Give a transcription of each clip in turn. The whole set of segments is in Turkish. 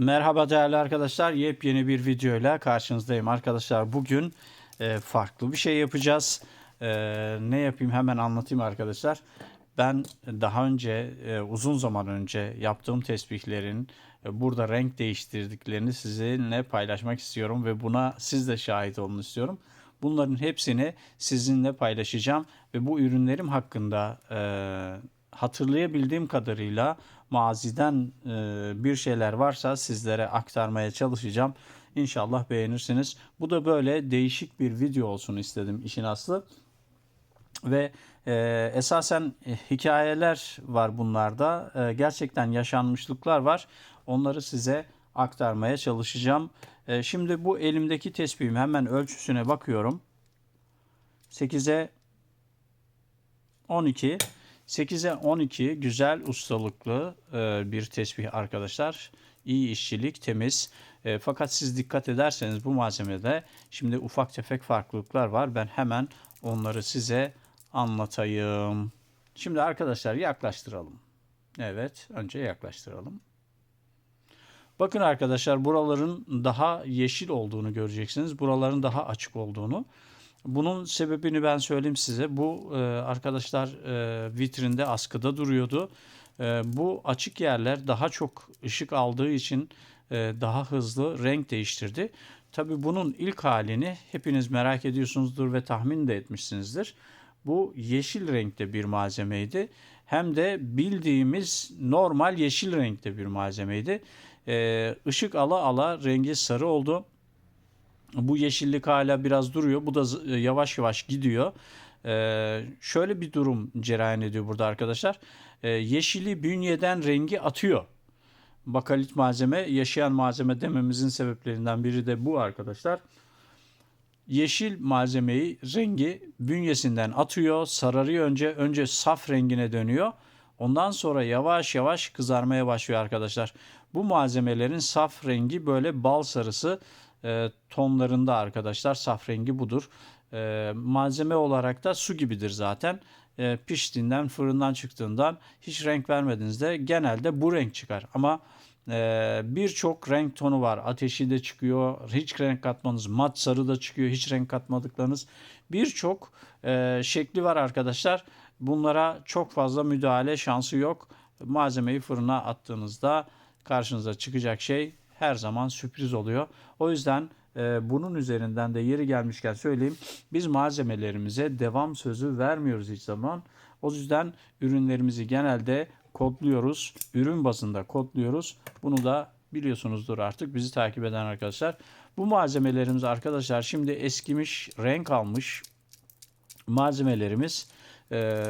Merhaba değerli arkadaşlar. Yepyeni bir videoyla karşınızdayım. Arkadaşlar bugün e, farklı bir şey yapacağız. E, ne yapayım hemen anlatayım arkadaşlar. Ben daha önce e, uzun zaman önce yaptığım tesbihlerin burada renk değiştirdiklerini sizinle paylaşmak istiyorum ve buna siz de şahit olun istiyorum. Bunların hepsini sizinle paylaşacağım ve bu ürünlerim hakkında hatırlayabildiğim kadarıyla maziden e, bir şeyler varsa sizlere aktarmaya çalışacağım. İnşallah beğenirsiniz. Bu da böyle değişik bir video olsun istedim işin aslı. Ve e, esasen e, hikayeler var bunlarda. E, gerçekten yaşanmışlıklar var. Onları size aktarmaya çalışacağım. E, şimdi bu elimdeki tespihim hemen ölçüsüne bakıyorum. 8'e 12. 8'e 12 güzel ustalıklı e, bir tesbih arkadaşlar. İyi işçilik, temiz. E, fakat siz dikkat ederseniz bu malzemede şimdi ufak tefek farklılıklar var. Ben hemen onları size anlatayım. Şimdi arkadaşlar yaklaştıralım. Evet, önce yaklaştıralım. Bakın arkadaşlar buraların daha yeşil olduğunu göreceksiniz. Buraların daha açık olduğunu. Bunun sebebini ben söyleyeyim size. Bu e, arkadaşlar e, vitrinde askıda duruyordu. E, bu açık yerler daha çok ışık aldığı için e, daha hızlı renk değiştirdi. Tabi bunun ilk halini hepiniz merak ediyorsunuzdur ve tahmin de etmişsinizdir. Bu yeşil renkte bir malzemeydi. Hem de bildiğimiz normal yeşil renkte bir malzemeydi. E, ışık ala ala rengi sarı oldu. Bu yeşillik hala biraz duruyor. Bu da z- yavaş yavaş gidiyor. Ee, şöyle bir durum cereyan ediyor burada arkadaşlar. Ee, yeşili bünyeden rengi atıyor. Bakalit malzeme, yaşayan malzeme dememizin sebeplerinden biri de bu arkadaşlar. Yeşil malzemeyi rengi bünyesinden atıyor, sararıyor önce. Önce saf rengine dönüyor. Ondan sonra yavaş yavaş kızarmaya başlıyor arkadaşlar. Bu malzemelerin saf rengi böyle bal sarısı e, tonlarında arkadaşlar. Saf rengi budur. E, malzeme olarak da su gibidir zaten. E, piştiğinden, fırından çıktığından hiç renk vermediğinizde genelde bu renk çıkar. Ama e, birçok renk tonu var. Ateşi de çıkıyor. Hiç renk katmanız. Mat sarı da çıkıyor. Hiç renk katmadıklarınız. Birçok e, şekli var arkadaşlar. Bunlara çok fazla müdahale şansı yok. Malzemeyi fırına attığınızda karşınıza çıkacak şey her zaman sürpriz oluyor. O yüzden e, bunun üzerinden de yeri gelmişken söyleyeyim. Biz malzemelerimize devam sözü vermiyoruz hiç zaman. O yüzden ürünlerimizi genelde kodluyoruz. Ürün bazında kodluyoruz. Bunu da biliyorsunuzdur artık bizi takip eden arkadaşlar. Bu malzemelerimiz arkadaşlar şimdi eskimiş, renk almış malzemelerimiz e,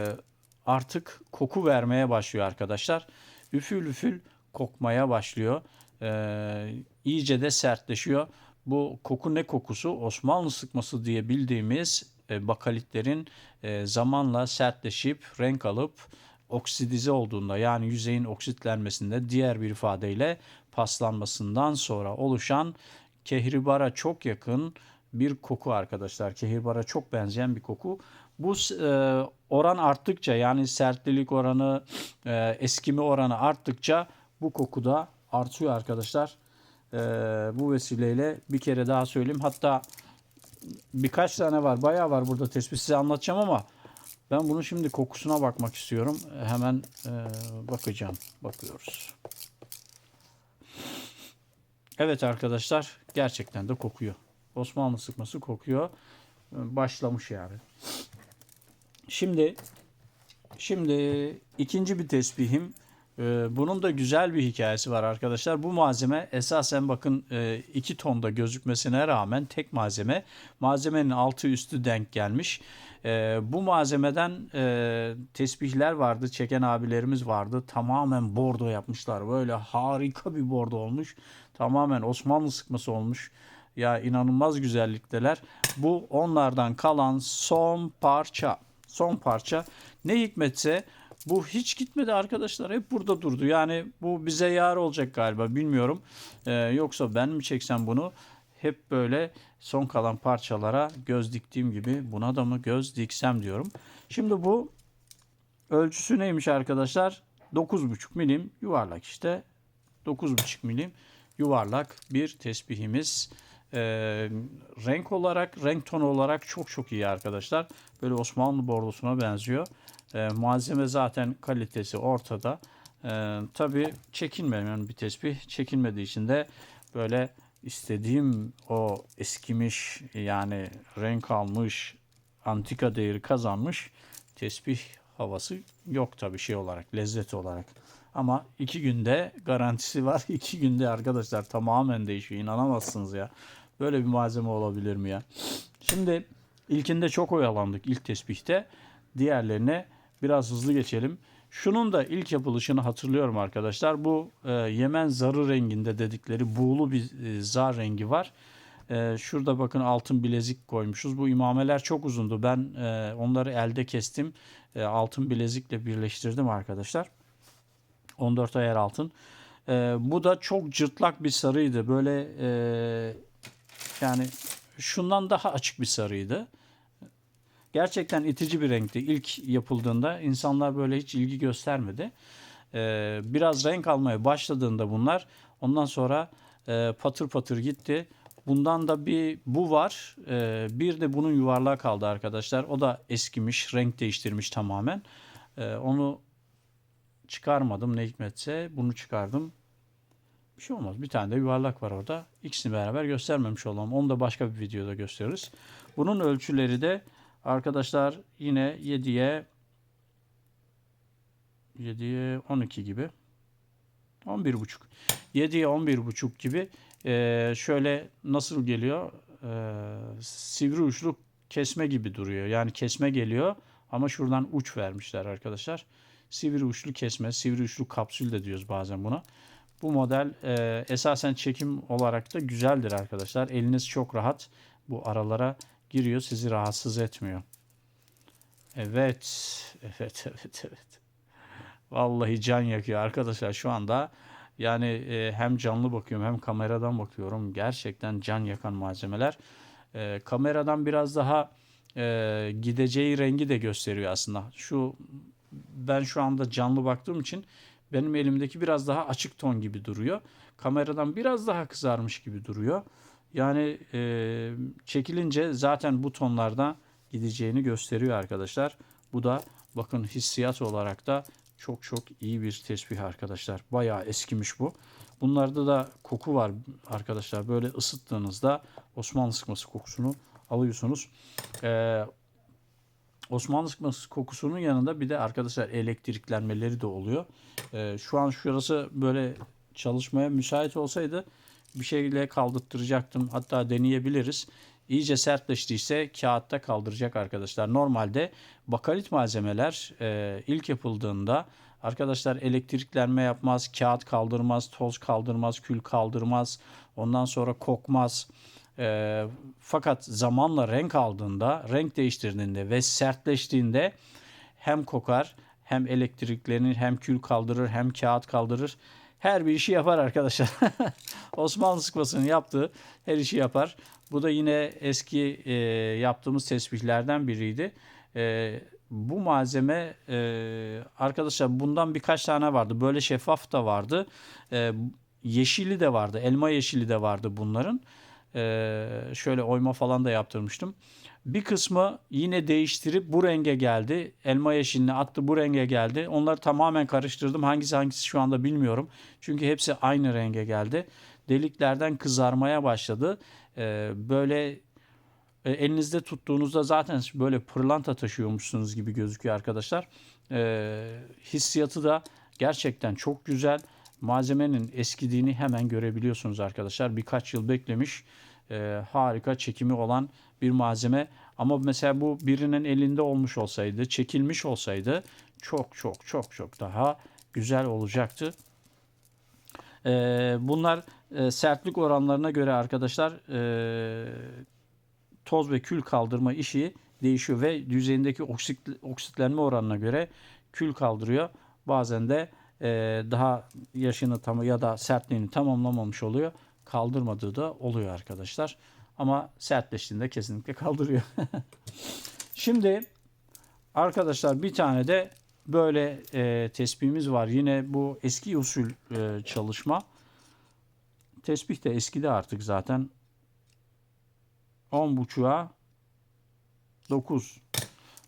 artık koku vermeye başlıyor arkadaşlar. Üfül üfül kokmaya başlıyor. E, iyice de sertleşiyor. Bu koku ne kokusu? Osmanlı sıkması diye bildiğimiz e, bakalitlerin e, zamanla sertleşip renk alıp oksidize olduğunda yani yüzeyin oksitlenmesinde diğer bir ifadeyle paslanmasından sonra oluşan kehribara çok yakın bir koku arkadaşlar. Kehirbara çok benzeyen bir koku. Bu e, oran arttıkça yani sertlilik oranı, e, eskime oranı arttıkça bu koku da artıyor arkadaşlar. E, bu vesileyle bir kere daha söyleyeyim. Hatta birkaç tane var, bayağı var burada tespih size anlatacağım ama ben bunun şimdi kokusuna bakmak istiyorum. Hemen e, bakacağım. Bakıyoruz. Evet arkadaşlar gerçekten de kokuyor. Osmanlı sıkması kokuyor. Başlamış yani. Şimdi şimdi ikinci bir tesbihim. Ee, Bunun da güzel bir hikayesi var arkadaşlar. Bu malzeme esasen bakın e, iki tonda gözükmesine rağmen tek malzeme. Malzemenin altı üstü denk gelmiş. Ee, Bu malzemeden e, tesbihler vardı. Çeken abilerimiz vardı. Tamamen bordo yapmışlar. Böyle harika bir bordo olmuş. Tamamen Osmanlı sıkması olmuş. Ya inanılmaz güzellikteler. Bu onlardan kalan son parça. Son parça. Ne hikmetse bu hiç gitmedi arkadaşlar. Hep burada durdu. Yani bu bize yar olacak galiba. Bilmiyorum. Ee, yoksa ben mi çeksem bunu? Hep böyle son kalan parçalara göz diktiğim gibi buna da mı göz diksem diyorum. Şimdi bu ölçüsü neymiş arkadaşlar? 9,5 milim yuvarlak işte. 9,5 milim yuvarlak bir tesbihimiz. Ee, renk olarak, renk tonu olarak çok çok iyi arkadaşlar. Böyle Osmanlı bordosuna benziyor. Ee, malzeme zaten kalitesi ortada. Ee, tabii çekilmeyen bir tesbih. Çekilmediği için de böyle istediğim o eskimiş yani renk almış, antika değeri kazanmış tesbih havası yok tabii şey olarak, lezzet olarak. Ama iki günde garantisi var. İki günde arkadaşlar tamamen değişiyor. İnanamazsınız ya. Böyle bir malzeme olabilir mi ya? Şimdi ilkinde çok oyalandık ilk tespihte. Diğerlerine biraz hızlı geçelim. Şunun da ilk yapılışını hatırlıyorum arkadaşlar. Bu e, Yemen zarı renginde dedikleri buğulu bir e, zar rengi var. E, şurada bakın altın bilezik koymuşuz. Bu imameler çok uzundu. Ben e, onları elde kestim. E, altın bilezikle birleştirdim arkadaşlar. 14 ayar altın. E, bu da çok cırtlak bir sarıydı. Böyle e, yani şundan daha açık bir sarıydı. Gerçekten itici bir renkti. İlk yapıldığında insanlar böyle hiç ilgi göstermedi. E, biraz renk almaya başladığında bunlar ondan sonra e, patır patır gitti. Bundan da bir bu var. E, bir de bunun yuvarlağı kaldı arkadaşlar. O da eskimiş, renk değiştirmiş tamamen. E, onu çıkarmadım ne hikmetse. Bunu çıkardım. Bir şey olmaz. Bir tane de yuvarlak var orada. İkisini beraber göstermemiş olalım. Onu da başka bir videoda gösteririz. Bunun ölçüleri de arkadaşlar yine 7'ye 7'ye 12 gibi. 11,5. 7'ye 11,5 gibi. Ee, şöyle nasıl geliyor? Ee, sivri uçlu kesme gibi duruyor. Yani kesme geliyor ama şuradan uç vermişler arkadaşlar. Sivri uçlu kesme, sivri uçlu kapsül de diyoruz bazen buna. Bu model e, esasen çekim olarak da güzeldir arkadaşlar. Eliniz çok rahat bu aralara giriyor. Sizi rahatsız etmiyor. Evet. Evet, evet, evet. Vallahi can yakıyor arkadaşlar şu anda. Yani e, hem canlı bakıyorum hem kameradan bakıyorum. Gerçekten can yakan malzemeler. E, kameradan biraz daha e, gideceği rengi de gösteriyor aslında. Şu ben şu anda canlı baktığım için benim elimdeki biraz daha açık ton gibi duruyor. Kameradan biraz daha kızarmış gibi duruyor. Yani e, çekilince zaten bu tonlarda gideceğini gösteriyor arkadaşlar. Bu da bakın hissiyat olarak da çok çok iyi bir tesbih arkadaşlar. Bayağı eskimiş bu. Bunlarda da koku var arkadaşlar. Böyle ısıttığınızda Osmanlı sıkması kokusunu alıyorsunuz. Ee, Osmanlı sıkması kokusunun yanında bir de arkadaşlar elektriklenmeleri de oluyor. Ee, şu an şurası böyle çalışmaya müsait olsaydı bir şeyle kaldırttıracaktım. Hatta deneyebiliriz. İyice sertleştiyse kağıtta kaldıracak arkadaşlar. Normalde bakalit malzemeler e, ilk yapıldığında arkadaşlar elektriklenme yapmaz, kağıt kaldırmaz, toz kaldırmaz, kül kaldırmaz. Ondan sonra kokmaz. E, fakat zamanla renk aldığında, renk değiştirdiğinde ve sertleştiğinde hem kokar hem elektriklenir hem kül kaldırır hem kağıt kaldırır. Her bir işi yapar arkadaşlar. Osmanlı sıkmasının yaptığı her işi yapar. Bu da yine eski e, yaptığımız tesbihlerden biriydi. E, bu malzeme e, arkadaşlar bundan birkaç tane vardı. Böyle şeffaf da vardı. E, yeşili de vardı. Elma yeşili de vardı bunların. E, şöyle oyma falan da yaptırmıştım. Bir kısmı yine değiştirip bu renge geldi. Elma yeşilini attı bu renge geldi. Onları tamamen karıştırdım. Hangisi hangisi şu anda bilmiyorum. Çünkü hepsi aynı renge geldi. Deliklerden kızarmaya başladı. Ee, böyle e, elinizde tuttuğunuzda zaten böyle pırlanta taşıyormuşsunuz gibi gözüküyor arkadaşlar. Ee, hissiyatı da gerçekten çok güzel. Malzemenin eskidiğini hemen görebiliyorsunuz arkadaşlar. Birkaç yıl beklemiş e, harika çekimi olan bir malzeme. Ama mesela bu birinin elinde olmuş olsaydı, çekilmiş olsaydı çok çok çok çok daha güzel olacaktı. E, bunlar e, sertlik oranlarına göre arkadaşlar e, toz ve kül kaldırma işi değişiyor ve yüzeyindeki oksit, oksitlenme oranına göre kül kaldırıyor. Bazen de e, daha yaşını tam ya da sertliğini tamamlamamış oluyor kaldırmadığı da oluyor arkadaşlar. Ama sertleştiğinde kesinlikle kaldırıyor. Şimdi arkadaşlar bir tane de böyle e, tespihimiz var. Yine bu eski usul e, çalışma. Tesbih de eskidi artık zaten. 10 buçuğa 9.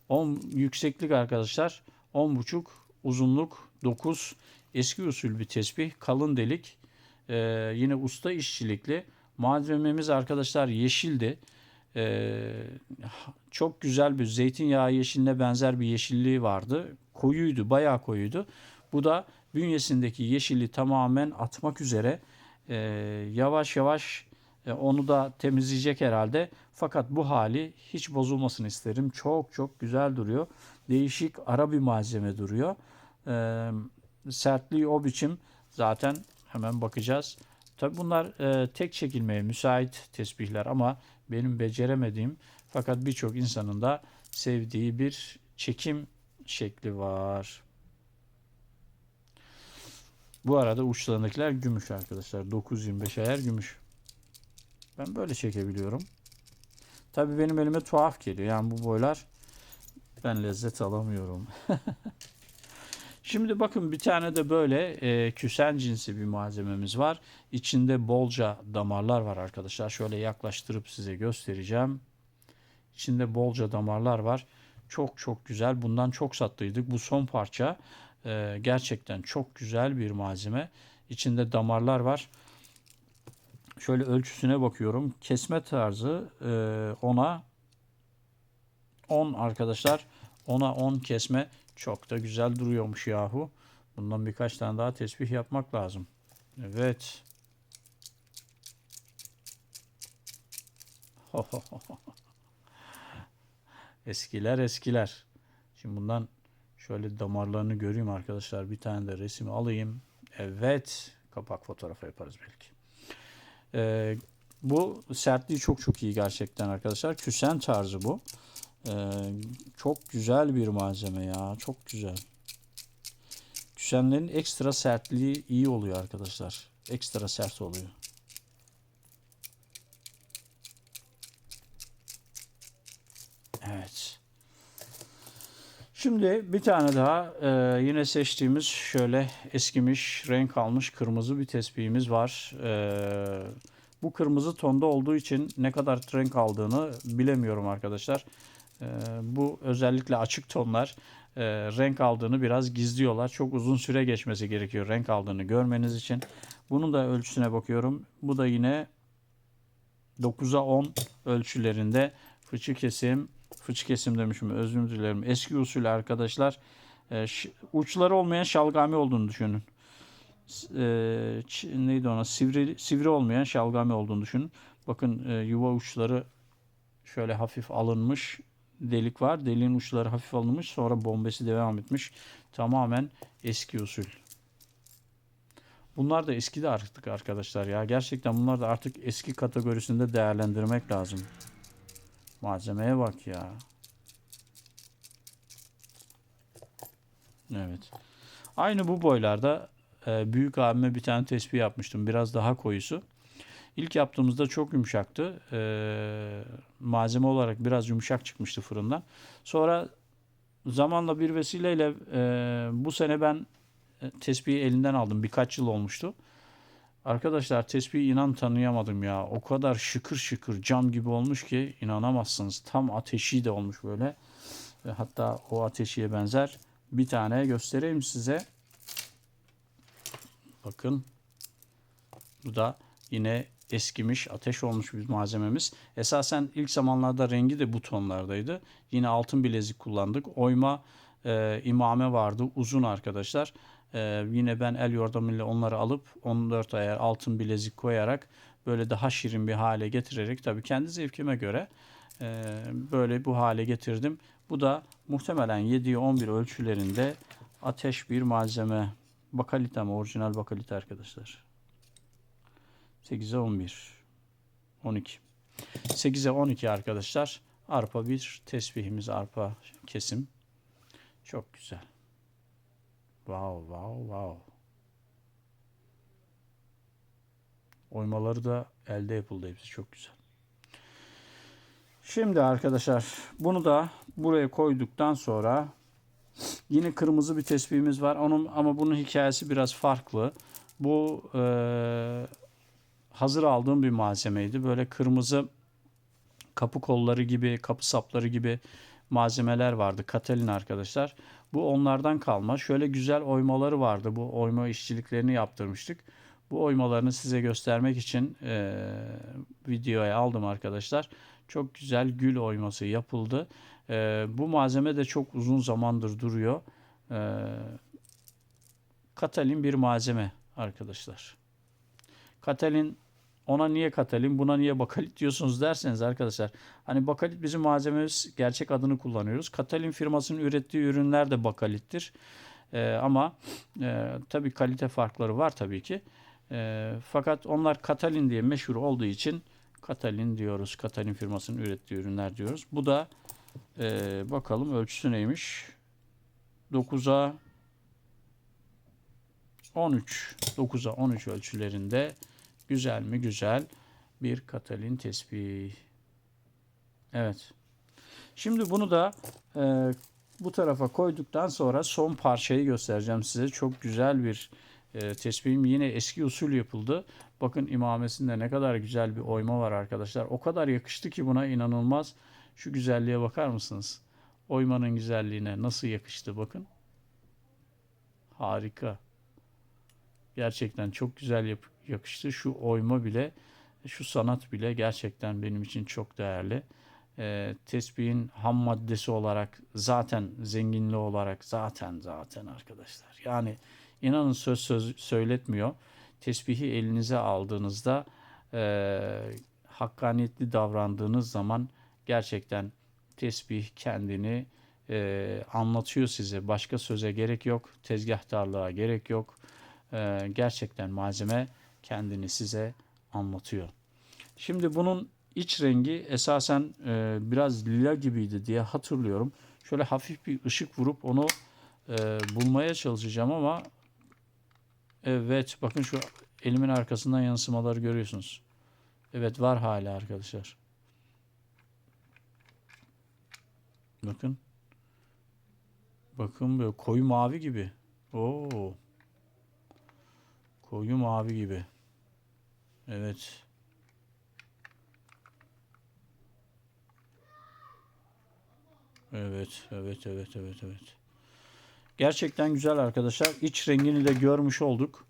10 yükseklik arkadaşlar. 10 buçuk uzunluk 9. Eski usul bir tesbih. Kalın delik. Ee, yine usta işçilikli. Malzememiz arkadaşlar yeşildi. Ee, çok güzel bir zeytinyağı yeşiline benzer bir yeşilliği vardı. Koyuydu, bayağı koyuydu. Bu da bünyesindeki yeşili tamamen atmak üzere e, yavaş yavaş e, onu da temizleyecek herhalde. Fakat bu hali hiç bozulmasını isterim. Çok çok güzel duruyor. Değişik ara bir malzeme duruyor. E, sertliği o biçim zaten hemen bakacağız. Tabi bunlar e, tek çekilmeye müsait tesbihler ama benim beceremediğim fakat birçok insanın da sevdiği bir çekim şekli var. Bu arada uçlarındakiler gümüş arkadaşlar. 925 ayar gümüş. Ben böyle çekebiliyorum. Tabii benim elime tuhaf geliyor. Yani bu boylar ben lezzet alamıyorum. Şimdi bakın bir tane de böyle e, küsen cinsi bir malzememiz var. İçinde bolca damarlar var arkadaşlar. Şöyle yaklaştırıp size göstereceğim. İçinde bolca damarlar var. Çok çok güzel. Bundan çok sattıydık. Bu son parça e, gerçekten çok güzel bir malzeme. İçinde damarlar var. Şöyle ölçüsüne bakıyorum. Kesme tarzı e, ona 10 arkadaşlar. Ona 10 kesme çok da güzel duruyormuş yahu. Bundan birkaç tane daha tesbih yapmak lazım. Evet. eskiler eskiler. Şimdi bundan şöyle damarlarını göreyim arkadaşlar. Bir tane de resim alayım. Evet. Kapak fotoğrafı yaparız belki. Ee, bu sertliği çok çok iyi gerçekten arkadaşlar. Küsen tarzı bu. Ee, çok güzel bir malzeme ya. Çok güzel. Küsenlerin ekstra sertliği iyi oluyor arkadaşlar. Ekstra sert oluyor. Evet. Şimdi bir tane daha e, yine seçtiğimiz şöyle eskimiş, renk almış kırmızı bir tespihimiz var. E, bu kırmızı tonda olduğu için ne kadar renk aldığını bilemiyorum arkadaşlar. E, bu özellikle açık tonlar e, renk aldığını biraz gizliyorlar. Çok uzun süre geçmesi gerekiyor renk aldığını görmeniz için. Bunun da ölçüsüne bakıyorum. Bu da yine 9'a 10 ölçülerinde fıçı kesim fıçı kesim demişim özür dilerim. Eski usul arkadaşlar e, uçları olmayan şalgami olduğunu düşünün. E, neydi ona sivri, sivri olmayan şalgami olduğunu düşünün. Bakın e, yuva uçları şöyle hafif alınmış delik var. Deliğin uçları hafif alınmış sonra bombesi devam etmiş. Tamamen eski usul. Bunlar da eski de artık arkadaşlar ya. Gerçekten bunlar da artık eski kategorisinde değerlendirmek lazım. Malzemeye bak ya. Evet. Aynı bu boylarda e, büyük abime bir tane tespih yapmıştım. Biraz daha koyusu. İlk yaptığımızda çok yumuşaktı. E, malzeme olarak biraz yumuşak çıkmıştı fırından. Sonra zamanla bir vesileyle e, bu sene ben e, tespihi elinden aldım. Birkaç yıl olmuştu. Arkadaşlar tespihi inan tanıyamadım ya. O kadar şıkır şıkır cam gibi olmuş ki inanamazsınız. Tam ateşi de olmuş böyle. Hatta o ateşiye benzer bir tane göstereyim size. Bakın. Bu da yine eskimiş, ateş olmuş bir malzememiz. Esasen ilk zamanlarda rengi de bu tonlardaydı. Yine altın bilezik kullandık. Oyma e, imame vardı. Uzun arkadaşlar. Ee, yine ben el yordamıyla onları alıp 14 ayar altın bilezik koyarak böyle daha şirin bir hale getirerek tabii kendi zevkime göre e, böyle bu hale getirdim. Bu da muhtemelen 7'ye 11 ölçülerinde ateş bir malzeme. Bakalite mi? Orijinal bakalite arkadaşlar. 8'e 11. 12. 8'e 12 arkadaşlar. Arpa bir tesbihimiz arpa kesim. Çok güzel. Wow, wow, wow. Oymaları da elde yapıldı hepsi çok güzel. Şimdi arkadaşlar bunu da buraya koyduktan sonra yine kırmızı bir tespihimiz var. Onun ama bunun hikayesi biraz farklı. Bu e, hazır aldığım bir malzemeydi. Böyle kırmızı kapı kolları gibi, kapı sapları gibi malzemeler vardı. Katalin arkadaşlar. Bu onlardan kalma. Şöyle güzel oymaları vardı. Bu oyma işçiliklerini yaptırmıştık. Bu oymalarını size göstermek için e, videoya aldım arkadaşlar. Çok güzel gül oyması yapıldı. E, bu malzeme de çok uzun zamandır duruyor. E, Katalin bir malzeme arkadaşlar. Katalin ona niye katalin buna niye bakalit diyorsunuz derseniz arkadaşlar. Hani bakalit bizim malzememiz gerçek adını kullanıyoruz. Katalin firmasının ürettiği ürünler de bakalittir. Ee, ama e, tabii kalite farkları var tabii ki. E, fakat onlar Katalin diye meşhur olduğu için Katalin diyoruz. Katalin firmasının ürettiği ürünler diyoruz. Bu da e, bakalım ölçüsü neymiş? 9'a 13 9'a 13 ölçülerinde güzel mi güzel bir Katalin tespih. Evet. Şimdi bunu da e, bu tarafa koyduktan sonra son parçayı göstereceğim size. Çok güzel bir e, tesbihim yine eski usul yapıldı. Bakın imamesinde ne kadar güzel bir oyma var arkadaşlar. O kadar yakıştı ki buna inanılmaz. Şu güzelliğe bakar mısınız? Oymanın güzelliğine nasıl yakıştı bakın. Harika. Gerçekten çok güzel yap- yakıştı. Şu oyma bile, şu sanat bile gerçekten benim için çok değerli. Ee, tesbihin ham maddesi olarak zaten zenginliği olarak zaten zaten arkadaşlar. Yani inanın söz söz söyletmiyor. Tesbihi elinize aldığınızda e, hakkaniyetli davrandığınız zaman gerçekten tesbih kendini e, anlatıyor size. Başka söze gerek yok. Tezgahtarlığa gerek yok. E, gerçekten malzeme kendini size anlatıyor. Şimdi bunun iç rengi esasen e, biraz lila gibiydi diye hatırlıyorum. Şöyle hafif bir ışık vurup onu e, bulmaya çalışacağım ama evet bakın şu elimin arkasından yansımaları görüyorsunuz. Evet var hala arkadaşlar. Bakın. Bakın böyle koyu mavi gibi. Oo. Koyu mavi gibi. Evet. Evet, evet, evet, evet, evet. Gerçekten güzel arkadaşlar. İç rengini de görmüş olduk.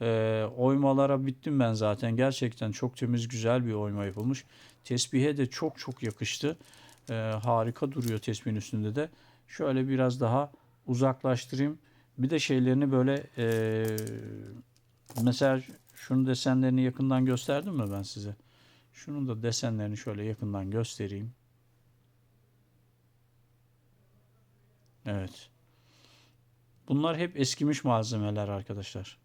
Ee, oymalara bittim ben zaten. Gerçekten çok temiz, güzel bir oyma yapılmış. Tesbihe de çok çok yakıştı. Ee, harika duruyor tesbihin üstünde de. Şöyle biraz daha uzaklaştırayım. Bir de şeylerini böyle ee, mesela şunun desenlerini yakından gösterdim mi ben size? Şunun da desenlerini şöyle yakından göstereyim. Evet. Bunlar hep eskimiş malzemeler arkadaşlar.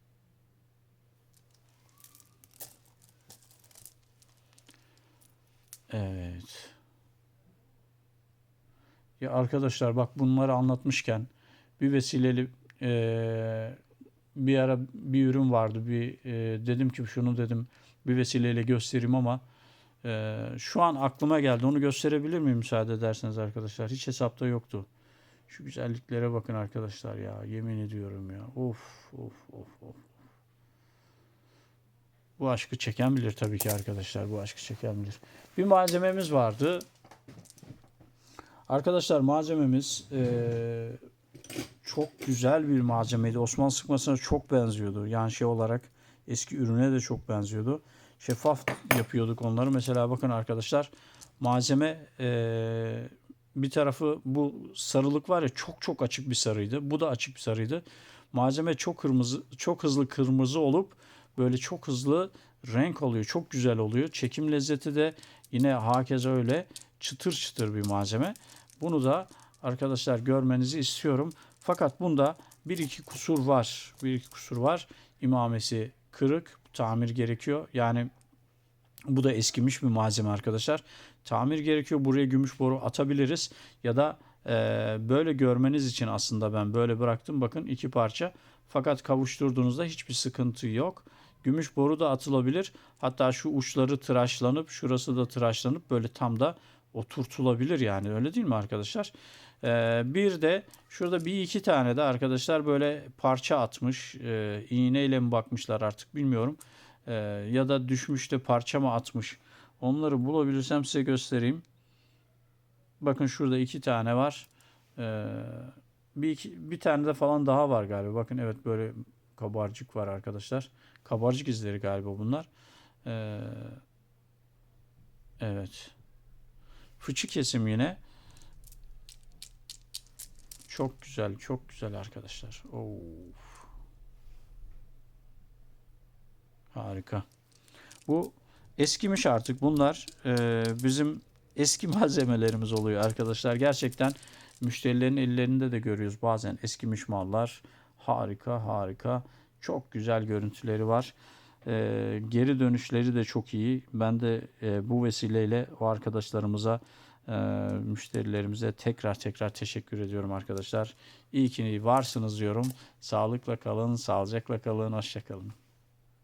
Evet. Ya arkadaşlar bak bunları anlatmışken bir vesileyle eee, bir ara bir ürün vardı. Bir eee, dedim ki şunu dedim bir vesileyle göstereyim ama eee, şu an aklıma geldi. Onu gösterebilir miyim müsaade ederseniz arkadaşlar? Hiç hesapta yoktu. Şu güzelliklere bakın arkadaşlar ya. Yemin ediyorum ya. Of of of of. Bu aşkı çeken bilir tabii ki arkadaşlar. Bu aşkı çeken bilir. Bir malzememiz vardı. Arkadaşlar malzememiz eee, çok güzel bir malzemeydi. Osman sıkmasına çok benziyordu. Yani şey olarak eski ürüne de çok benziyordu. Şeffaf yapıyorduk onları. Mesela bakın arkadaşlar malzeme eee, bir tarafı bu sarılık var ya çok çok açık bir sarıydı. Bu da açık bir sarıydı. Malzeme çok kırmızı, çok hızlı kırmızı olup böyle çok hızlı renk oluyor. Çok güzel oluyor. Çekim lezzeti de yine hakeza öyle çıtır çıtır bir malzeme. Bunu da arkadaşlar görmenizi istiyorum. Fakat bunda bir iki kusur var. Bir iki kusur var. İmamesi kırık. Tamir gerekiyor. Yani bu da eskimiş bir malzeme arkadaşlar. Tamir gerekiyor. Buraya gümüş boru atabiliriz. Ya da e, böyle görmeniz için aslında ben böyle bıraktım. Bakın iki parça. Fakat kavuşturduğunuzda hiçbir sıkıntı yok. Gümüş boru da atılabilir. Hatta şu uçları tıraşlanıp şurası da tıraşlanıp böyle tam da oturtulabilir yani öyle değil mi arkadaşlar? Ee, bir de şurada bir iki tane de arkadaşlar böyle parça atmış. Ee, iğneyle mi bakmışlar artık bilmiyorum. e, ya da düşmüş de parça mı atmış onları bulabilirsem size göstereyim. Bakın şurada iki tane var. Ee, bir, iki, bir tane de falan daha var galiba. Bakın evet böyle kabarcık var arkadaşlar. Kabarcık izleri galiba bunlar. Ee, evet. Fıçı kesim yine. Çok güzel, çok güzel arkadaşlar. Of. Harika. Bu eskimiş artık. Bunlar e, bizim eski malzemelerimiz oluyor arkadaşlar. Gerçekten müşterilerin ellerinde de görüyoruz bazen eskimiş mallar. Harika, harika. Çok güzel görüntüleri var. E, geri dönüşleri de çok iyi. Ben de e, bu vesileyle o arkadaşlarımıza e, müşterilerimize tekrar tekrar teşekkür ediyorum arkadaşlar. İyi ki varsınız diyorum. Sağlıkla kalın, sağlıcakla kalın, hoşça kalın.